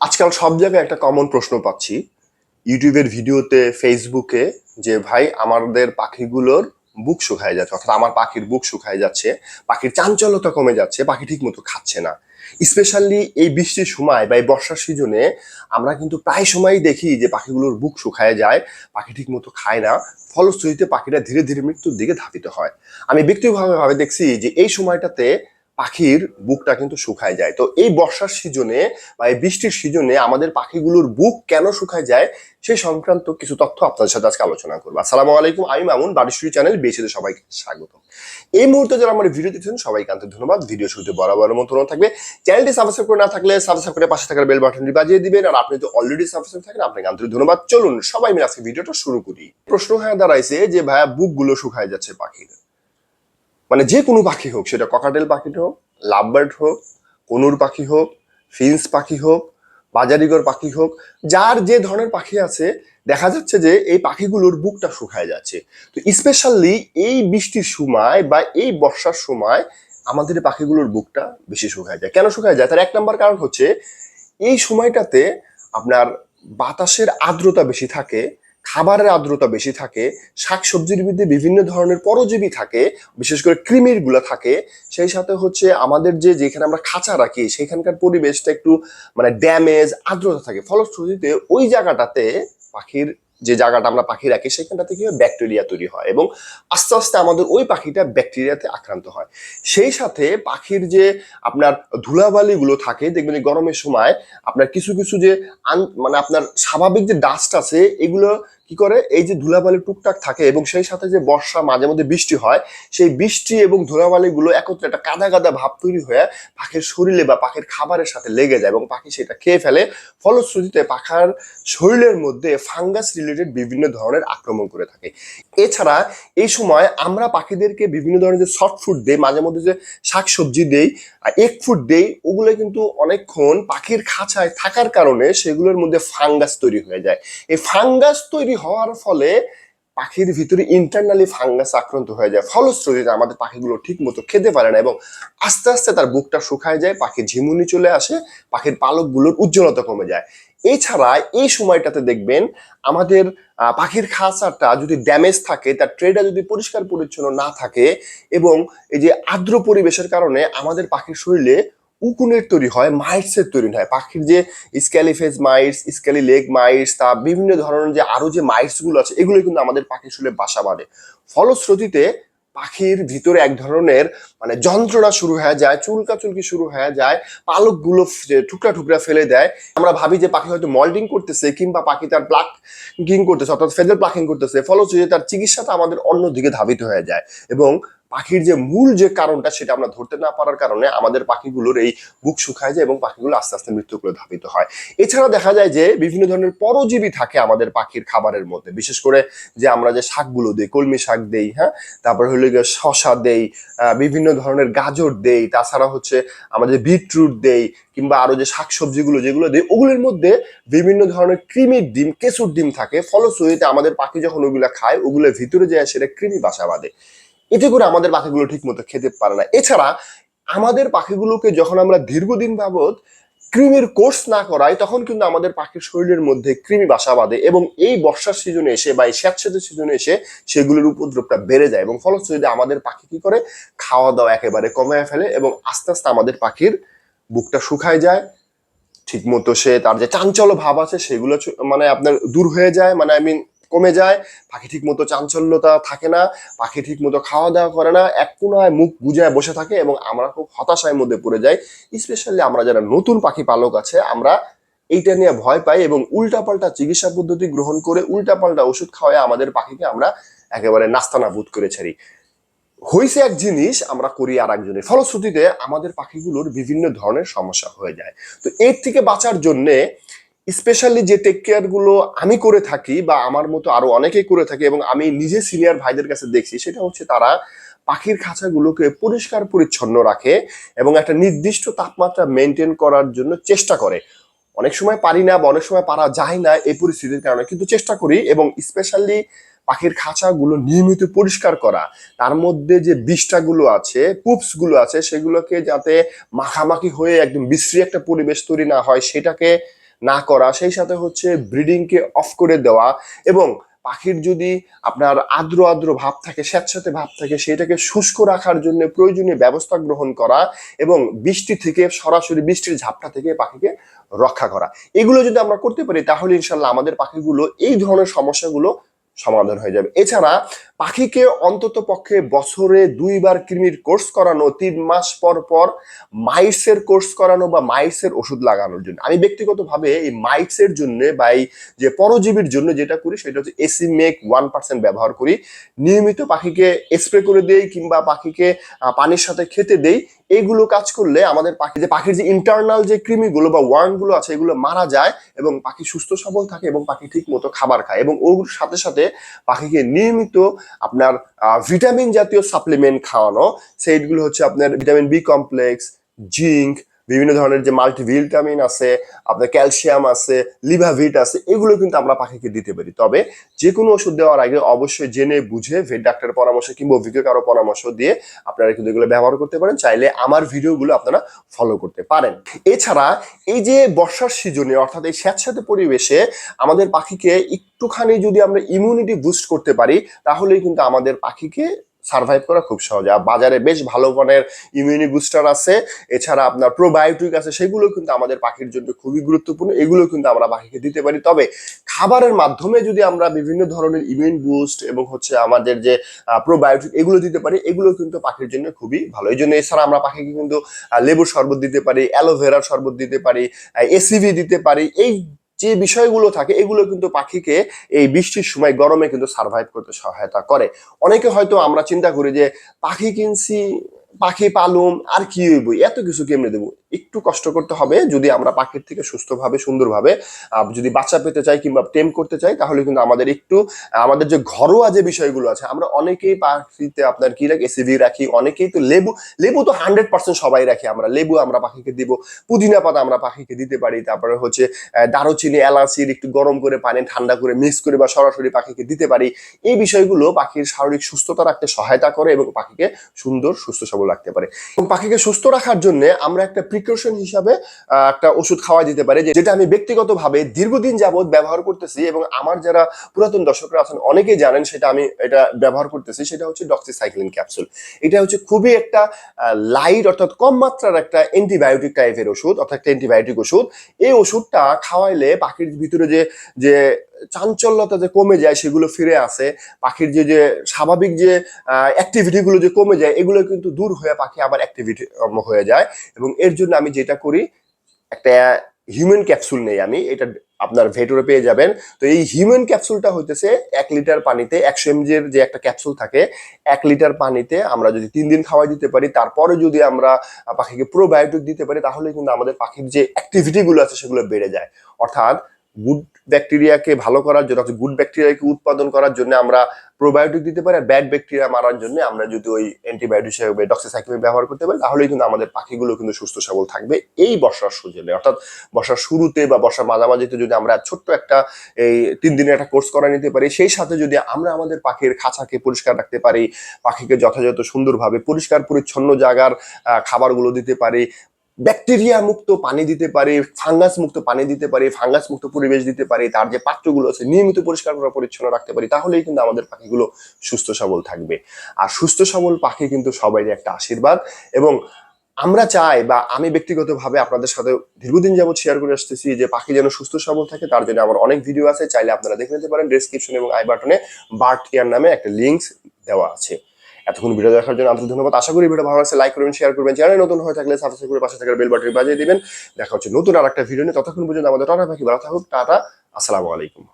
আজকাল সব জায়গায় একটা কমন প্রশ্ন পাচ্ছি। ইউটিউবের ভিডিওতে ফেসবুকে যে, ভাই, আমাদের পাখিগুলোর বুক শুকায় যাচ্ছে অর্থাৎ আমার পাখির বুক শুকায় যাচ্ছে, পাখির চাঞ্চল্যতা কমে যাচ্ছে, পাখি ঠিক মতো খাচ্ছে না। স্পেশালি এই বৃষ্টির সময় বা এই বর্ষার সিজনে আমরা কিন্তু প্রায় সময়ই দেখি যে, পাখিগুলোর বুক শুকায় যায়, পাখি ঠিক মতো খায় না, ফলশ্রুতিতে পাখিরা ধীরে ধীরে মৃত্যুর দিকে ধাবিত হয়। আমি ব্যক্তিগতভাবে দেখছি যে, এই সময়টাতে পাখির বুকটা কিন্তু শুকায় যায়। তো এই বর্ষার সিজনে বা এই বৃষ্টির সিজনে আমাদের পাখিগুলোর বুক কেন শুকায় যায় সেই সংক্রান্ত কিছু তথ্য আপনাদের সাথে আজকে আলোচনা করব। আসসালামু আলাইকুম, আমি মামুন বাড়িশুরি চ্যানেল বেছে সবাইকে স্বাগত। এই মুহূর্তে যারা আমার ভিডিও দেখছেন, সবাইকে আন্তরিক ধন্যবাদ। ভিডিও শুরুতে বরাবর মতো থাকবে। চ্যানেলটি সাবস্ক্রাইব করে না থাকলে সাবস্ক্রাইব করে পাশে থাকার বেল বাটনটি বাজিয়ে দিবেন। আর আপনি তো অলরেডি সাবস্ক্রাইব থাকেন, আপনাকে আন্তরিক ধন্যবাদ। চলুন সবাই মিলে আজকে ভিডিওটা শুরু করি। প্রশ্ন হয়ে দাঁড়াইছে যে, ভাইয়া, বুকগুলো শুকায় যাচ্ছে পাখির। মানে যে কোনো পাখি হোক, সেটা ককাটেল পাখি হোক লাভবার্ড হোক, কনুর পাখি হোক ফিন্স পাখি হোক বাজারিগর পাখি হোক, যার যে ধরনের পাখি আছে, দেখা যাচ্ছে যে এই পাখিগুলোর বুকটা শুকায় যাচ্ছে। তো স্পেশালি এই বৃষ্টির সময় বা এই বর্ষার সময় আমাদের পাখিগুলোর বুকটা বেশি শুকায় যায়। কেন শুকায় যায়? তার এক নম্বর কারণ হচ্ছে, এই সময়টাতে আপনার বাতাসের আর্দ্রতা বেশি থাকে খাবারের আর্দ্রতা বেশি থাকে, শাকসবজির মধ্যে বিভিন্ন ধরনের পরজীবী থাকে, বিশেষ করে কৃমিরগুলা থাকে। সেই সাথে হচ্ছে আমাদের যে, যেখানে আমরা খাঁচা রাখি, সেখানকার পরিবেশটা একটু মানে ড্যামেজ আর্দ্রতা থাকে। ফলশ্রুতিতে ওই জায়গাটাতে পাখির যে জায়গাটা আমরা পাখি রাখি সেখানটাতে কি হয় ব্যাকটেরিয়া তৈরি হয় এবং আস্তে আস্তে আমাদের ওই পাখিটা ব্যাকটেরিয়াতে আক্রান্ত হয়। সেই সাথে পাখির যে আপনার ধুলাবালিগুলো থাকে, দেখবেন গরমের সময় আপনার কিছু কিছু যে আন- মানে আপনার স্বাভাবিক যে ডাস্ট আছে, এগুলো কি করে? এই যে ধুলাবালি টুকটাক থাকে এবং সেই সাথে যে বর্ষা, মাঝে মধ্যে বৃষ্টি হয়, সেই বৃষ্টি এবং ধুলাবালিগুলো একত্রে একটা কাদা কাদা ভাব তৈরি হয়ে পাখির শরীরে বা পাখির খাবারের সাথে লেগে যায় এবং পাখি সেটা খেয়ে ফেলে। ফলশ্রুতিতে পাখার শরীরের মধ্যে ফাঙ্গাস রিলেটেড বিভিন্ন ধরনের আক্রমণ করে থাকে। এছাড়া এই সময় আমরা পাখিদেরকে বিভিন্ন ধরনের যে সফট ফুড দেই, মাঝে মধ্যে যে শাকসবজি দেই এক ফুড দেই, ওগুলো কিন্তু অনেকক্ষণ পাখির খাঁচায় থাকার কারণে সেগুলোর মধ্যে ফাঙ্গাস তৈরি হয়ে যায়। এই ফাঙ্গাস তৈরি হওয়ার ফলে পাখির ভিতরে ইন্টারনালি ফাঙ্গাস আক্রান্ত হয়ে যায়। ফলশ্রুতিতে আমাদের পাখিগুলো ঠিক মতো খেতে পারে না এবং আস্তে আস্তে তার বুকটা শুকায় যায়, পাখির ঝিমুনি চলে আসে, পাখির পালকগুলোর উজ্জ্বলতা কমে যায়। এছাড়া এই সময়টাতে দেখবেন আমাদের পাখির খাঁচাটা যদি ড্যামেজ থাকে, তার ট্রেটা যদি পরিষ্কার পরিচ্ছন্ন না থাকে এবং এই যে আর্দ্র পরিবেশের কারণে আমাদের পাখির শরীরে উকুনের তৈরি হয়, মাইটসের তৈরি হয়। পাখির যে scaly face mites scaly leg mites তা বিভিন্ন ধরনের যে আরও যে মাইটসগুলো আছে এগুলো কিন্তু আমাদের পাখির শুলে বাসা বাঁধে। ফলশ্রুতিতে পাখির ভিতরে এক ধরনের মানে যন্ত্রণা শুরু হয়ে যায়, চুলকাচুলকি শুরু হয়ে যায়, পালকগুলো টুকরা টুকরা ফেলে দেয়। আমরা ভাবি যে পাখি হয়তো মল্টিং করতেছে কিংবা পাখি তার প্লাকিং করতেছে, অর্থাৎ ফেদার প্লাকিং করতেছে। ফলশ্রুতিতে তার চিকিৎসাটা আমাদের অন্যদিকে ধাবিত হয়ে যায় এবং পাখির যে মূল যে কারণটা সেটা আমরা ধরতে না পারার কারণে আমাদের পাখিগুলোর এই বুক শুকায় যায় এবং পাখিগুলো আস্তে আস্তে মৃত্যু করে ধাবিত হয়। এছাড়া দেখা যায় যে বিভিন্ন ধরনের পরজীবী থাকে আমাদের পাখির খাবারের মধ্যে। বিশেষ করে যে আমরা যে শাকগুলো দিই, কলমি শাক দেই হ্যাঁ? তারপর হলো গিয়ে শশা দেই বিভিন্ন ধরনের গাজর দেই, তাছাড়া হচ্ছে আমাদের বিটরুট দেই, কিংবা আরও যে শাকসবজিগুলো যেগুলো দেই, ওগুলোর মধ্যে বিভিন্ন ধরনের কৃমির ডিম, কেঁচুর ডিম থাকে। ফলশ্রুতিতে আমাদের পাখি যখন ওগুলো খায়, ওগুলোর ভিতরে যায় সেটা কৃমি বাসা বাঁধে। এতে করে আমাদের পাখিগুলো ঠিক মতো খেতে পারে না। এছাড়া আমাদের পাখিগুলোকে যখন আমরা দীর্ঘদিন বাবদ কৃমির কোর্স না করাই, তখন কিন্তু আমাদের পাখির শরীরের মধ্যে কৃমি বাসা বাঁধে এবং এই বর্ষার সিজনে এসে বা এই স্যাঁতস্যাঁতে সিজনে এসে সেগুলোর উপদ্রবটা বেড়ে যায় এবং ফলশ্রুতিতে আমাদের পাখি কি করে? খাওয়া দাওয়া একেবারে কমায় ফেলে এবং আস্তে আস্তে আমাদের পাখির বুকটা শুকায় যায়। ঠিক মতো সে তার যে চাঞ্চল্য ভাব আছে সেগুলো মানে আপনার দূর হয়ে যায়। মানে আই মিন কমে যায়, পাখি ঠিক মতো চাঞ্চল্যতা থাকে না, পাখি ঠিক মতো খাওয়া দাওয়া করে না, এক কোনায় মুখ বুঝায় বসে থাকে এবং আমরা খুব হতাশার মধ্যে পড়ে যাই। স্পেশালি আমরা যারা নতুন পাখি পালক আছে, আমরা এইটা নিয়ে ভয় পাই এবং উল্টাপাল্টা চিকিৎসা পদ্ধতি গ্রহণ করে উল্টাপাল্টা ওষুধ খাওয়ায় আমাদের পাখিকে আমরা একেবারে নাস্তানাবুদ করে ছাড়ি। হয়েছে এক জিনিস, আমরা করি আর একজনের ফলশ্রুতিতে আমাদের পাখিগুলোর বিভিন্ন ধরনের সমস্যা হয়ে যায়। তো এর থেকে বাঁচার জন্যে স্পেশালি যে টেক কেয়ারগুলো আমি করে থাকি বা আমার মতো আরও অনেকেই করে থাকি এবং আমি নিজে সিনিয়র ভাইদের কাছে দেখছি, সেটা হচ্ছে তারা পাখির খাঁচাগুলোকে পরিষ্কার পরিচ্ছন্ন রাখে এবং একটা নির্দিষ্ট তাপমাত্রা মেনটেন করার জন্য চেষ্টা করে। অনেক সময় পারি না বা অনেক সময় পারা যায় না এই পরিস্থিতির কারণে, কিন্তু চেষ্টা করি এবং স্পেশালি পাখির খাঁচাগুলো নিয়মিত পরিষ্কার করা। তার মধ্যে যে বিষ্ঠাগুলো আছে পুপসগুলো আছে, সেগুলোকে যাতে মাখামাখি হয়ে একদম বিশ্রী একটা পরিবেশ তৈরি না হয়, সেটাকে না করা, সেই সাথে হচ্ছে ব্রিডিংকে অফ করে দেওয়া এবং পাখির যদি আপনার আদ্র আদ্র ভাব থাকে, স্যাঁতস্যাঁতে ভাব থাকে সেটাকে শুষ্ক রাখার জন্য প্রয়োজনীয় ব্যবস্থা গ্রহণ করা এবং বৃষ্টি থেকে, সরাসরি বৃষ্টির ঝাপটা থেকে পাখিকে রক্ষা করা। এগুলো যদি আমরা করতে পারি, তাহলে ইনশাল্লাহ আমাদের পাখিগুলো এই ধরনের সমস্যাগুলো সমাধান হয়ে যাবে। এছাড়া পাখিকে অন্তত পক্ষে বছরে দুইবার কৃমির কোর্স করানো, তিন মাস পর পর মাইসের কোর্স করানো বা মাইটসের ওষুধ লাগানোর জন্য। আমি ব্যক্তিগতভাবে এই মাইটসের জন্য বা এই যে পরজীবীর জন্য যেটা করি সেটা হচ্ছে এসি মেক ওয়ান পার্সেন্ট ব্যবহার করি। নিয়মিত পাখিকে স্প্রে করে দেই কিংবা পাখিকে পানির সাথে খেতে দেই। এইগুলো কাজ করলে আমাদের পাখি, যে পাখির যে ইন্টারনাল যে কৃমিগুলো বা ওয়ার্মগুলো আছে এগুলো মারা যায় এবং পাখি সুস্থ সবল থাকে এবং পাখি ঠিক মতো খাবার খায় এবং ওর সাথে সাথে পাখিকে নিয়মিত আপনার ভিটামিন জাতীয় সাপ্লিমেন্ট খাওয়ানো। সেইগুলো হচ্ছে আপনার ভিটামিন বি কমপ্লেক্স জিঙ্ক বিভিন্ন ধরনের যে মাল্টিভিটামিন আছে, আপনার ক্যালসিয়াম আছে লিভাভিট আছে, এগুলো কিন্তু আমরা পাখিকে দিতে পারি। তবে যে কোনো ওষুধ দেওয়ার আগে অবশ্যই জেনে বুঝে ভেট ডাক্তারের পরামর্শ কিংবা অভিজ্ঞ কারও পরামর্শ দিয়ে আপনারা কিন্তু এগুলো ব্যবহার করতে পারেন। চাইলে আমার ভিডিওগুলো আপনারা ফলো করতে পারেন। এছাড়া এই যে বর্ষার সিজনে, অর্থাৎ এই স্যাঁতস্যাঁতে পরিবেশে আমাদের পাখিকে একটুখানি যদি আমরা ইমিউনিটি বুস্ট করতে পারি, তাহলেই কিন্তু আমাদের পাখিকে সার্ভাইভ করা খুব সহজ। আর বাজারে বেশ ভালো মানের ইমিউনি বুস্টার আছে। এছাড়া আপনার প্রোবায়োটিক আছে, সেগুলো কিন্তু আমাদের পাখির জন্য খুবই গুরুত্বপূর্ণ। এগুলো কিন্তু আমরা পাখিকে দিতে পারি। তবে খাবারের মাধ্যমে যদি আমরা বিভিন্ন ধরনের ইমিউন বুস্ট এবং হচ্ছে আমাদের যে প্রোবায়োটিক এগুলো দিতে পারি, এগুলো কিন্তু পাখির জন্য খুবই ভালো। এই জন্য এছাড়া আমরা পাখিকে কিন্তু লেবুর শরবত দিতে পারি অ্যালোভেরার শরবত দিতে পারি এসিভি দিতে পারি। এই যে বিষয়গুলো থাকে, এগুলো কিন্তু পাখিকে এই বৃষ্টির সময় গরমে কিন্তু সার্ভাইভ করতে সহায়তা করে। অনেকে হয়তো আমরা চিন্তা করি যে, পাখি কিনছি, পাখি পালুম, আর কি হইব? এত কিছু কেমনে দেবো? একটু কষ্ট করতে হবে। যদি আমরা পাখির থেকে সুস্থভাবে, সুন্দরভাবে যদি বাচ্চা পেতে চাই কিংবা টেম করতে চাই, তাহলে কিন্তু আমাদের একটু, আমাদের যে ঘরোয়া যে বিষয়গুলো আছে, আমরা অনেকেই পাখিতে আপনার কি রাখি এসিভি রাখি, অনেকেই তো লেবু লেবু তো হান্ড্রেড পার্সেন্ট সবাই রাখি আমরা। লেবু আমরা পাখিকে দিব, পুদিনা পাতা আমরা পাখিকে দিতে পারি, তারপরে হচ্ছে দারুচিনি এলাচির একটু গরম করে পানি ঠান্ডা করে মিক্স করে বা সরাসরি পাখিকে দিতে পারি। এই বিষয়গুলো পাখির শারীরিক সুস্থতা রাখতে সহায়তা করে এবং পাখিকে সুন্দর, সুস্থ সবল রাখতে পারে। এবং পাখিকে সুস্থ রাখার জন্য আমরা একটা প্রিকশন হিসাবে একটা ওষুধ খাওয়া দিতে পারে যেটা আমি ব্যক্তিগতভাবে দীর্ঘদিন যাবত ব্যবহার করতেছি এবং আমার যারা পুরাতন দর্শকরা আছেন অনেকেই জানেন সেটা আমি এটা ব্যবহার করতেছি, সেটা হচ্ছে ডক্সিসাইক্লিন ক্যাপসুল এটা হচ্ছে খুবই একটা লাইট অর্থাৎ কম মাত্রার একটা অ্যান্টিবায়োটিক টাইপের ওষুধ, অর্থাৎ একটা অ্যান্টিবায়োটিক ওষুধ। এই ওষুধটা খাওয়াইলে পাখির ভিতরে যে যে চাঞ্চল্যতা যে কমে যায় সেগুলো ফিরে আসে, পাখির যে যে স্বাভাবিক যে অ্যাক্টিভিটি গুলো যে কমে যায়, এগুলো কিন্তু দূর হয়ে পাখি আবার অ্যাক্টিভিটি হয়ে যায় এবং এর জন্য আমি যেটা করি, একটা হিউম্যান ক্যাপসুল নেই আমি, এটা আপনার ভেটরে পেয়ে যাবেন। তো এই হিউম্যান ক্যাপসুলটা হইতেছে এক লিটার পানিতে একশো এমজি এর যে একটা ক্যাপসুল থাকে, এক লিটার পানিতে আমরা যদি তিন দিন খাওয়াই দিতে পারি, তারপরে যদি আমরা পাখিকে প্রোবায়োটিক দিতে পারি, তাহলে কিন্তু আমাদের পাখির যে অ্যাক্টিভিটিগুলো আছে সেগুলো বেড়ে যায়। অর্থাৎ গুড ব্যাকটেরিয়াকে ভালো করার জন্য গুড ব্যাকটেরিয়াকে উৎপাদন করার জন্য আমরা প্রোবায়োটিক দিতে পারি, আর ব্যাড ব্যাকটেরিয়া মারার জন্য আমরা যদি ওই অ্যান্টিবায়োটিক হিসেবে ডক্সিসাইক্লিন ব্যবহার করতে পারি, তাহলেই কিন্তু আমাদের পাখিগুলো কিন্তু সুস্থ সবল থাকবে। এই বর্ষার সুযোগে অর্থাৎ বর্ষার শুরুতে বা বর্ষার মাঝামাঝিতে যদি আমরা ছোট্ট একটা এই তিন দিনের একটা কোর্স করা নিতে পারি, সেই সাথে যদি আমরা আমাদের পাখির খাঁচাকে পরিষ্কার রাখতে পারি, পাখিকে যথাযথ সুন্দরভাবে পরিষ্কার পরিচ্ছন্ন জায়গার খাবারগুলো দিতে পারি ব্যাকটেরিয়া মুক্ত পানি দিতে পারে, ফাঙ্গাস মুক্ত পানি দিতে পারে, ফাঙ্গাস মুক্ত পরিবেশ দিতে পারে, তার যে পাত্রগুলো আছে নিয়মিত পরিষ্কার করা পরিচ্ছন্ন রাখতে পারি, তাহলেই কিন্তু আমাদের পাখিগুলো সুস্থ সবল থাকবে। আর সুস্থ সবল পাখি কিন্তু সবারই একটা আশীর্বাদ এবং আমরা চাই বা আমি ব্যক্তিগতভাবে আপনাদের সাথে দীর্ঘদিন যাবত শেয়ার করে আসতেছি যে পাখি যেন সুস্থ সবল থাকে, তার জন্য আমার অনেক ভিডিও আছে, চাইলে আপনারা দেখে নিতে পারেন ডেসক্রিপশন এবং আই বাটনে বার্ট কেয়ার নামে একটা লিঙ্কস দেওয়া আছে। এতক্ষণ ভিডিও দেখার জন্য আপনাদের ধন্যবাদ। আশা করি ভিডিও ভালো লাগছে লাইক করবেন শেয়ার করবেন চ্যানেল নতুন হয়ে থাকলে সাবস্ক্রাইব করে পাশে থাকার বেল বাটন বাজিয়ে দিবেন। দেখা হচ্ছে নতুন আর একটা ভিডিও নিয়ে। ততক্ষণ পর্যন্ত আমাদের টাটা পাখি ভালো থাকুক, টাটা, আসসালামু আলাইকুম।